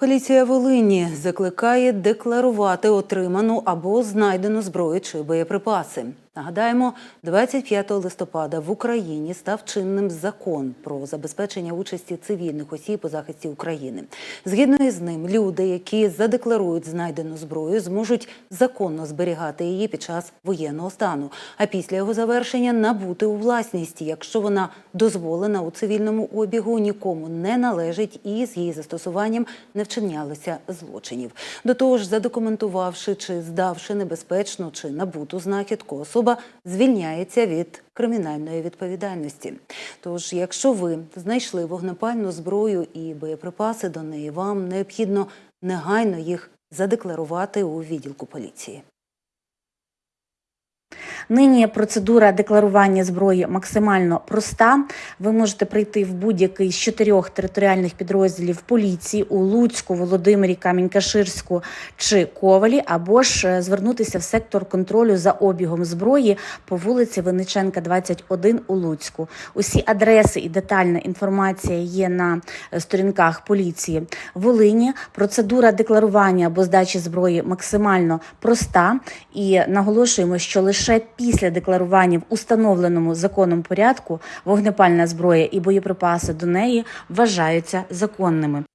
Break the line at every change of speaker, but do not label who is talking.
Поліція Волині закликає декларувати отриману або знайдену зброю чи боєприпаси. Нагадаємо, 25 листопада в Україні став чинним закон про забезпечення участі цивільних осіб у захисті України. Згідно із ним, люди, які задекларують знайдену зброю, зможуть законно зберігати її під час воєнного стану, а після його завершення набути у власність, якщо вона дозволена у цивільному обігу, нікому не належить і з її застосуванням не вчинялося злочинів. До того ж, задокументувавши чи здавши небезпечну чи набуту знахідку, особа звільняється від кримінальної відповідальності. Тож, якщо ви знайшли вогнепальну зброю і боєприпаси до неї, вам необхідно негайно їх задекларувати у відділку поліції.
Нині процедура декларування зброї максимально проста. Ви можете прийти в будь-який з чотирьох територіальних підрозділів поліції у Луцьку, Володимирі, Камінь-Каширську чи Ковалі, або ж е, звернутися в сектор контролю за обігом зброї по вулиці Винниченка, 21 у Луцьку. Усі адреси і детальна інформація є на е, сторінках поліції Волині. Процедура декларування або здачі зброї максимально проста, і наголошуємо, що лише після декларування в установленому законом порядку вогнепальна зброя і боєприпаси до неї вважаються законними.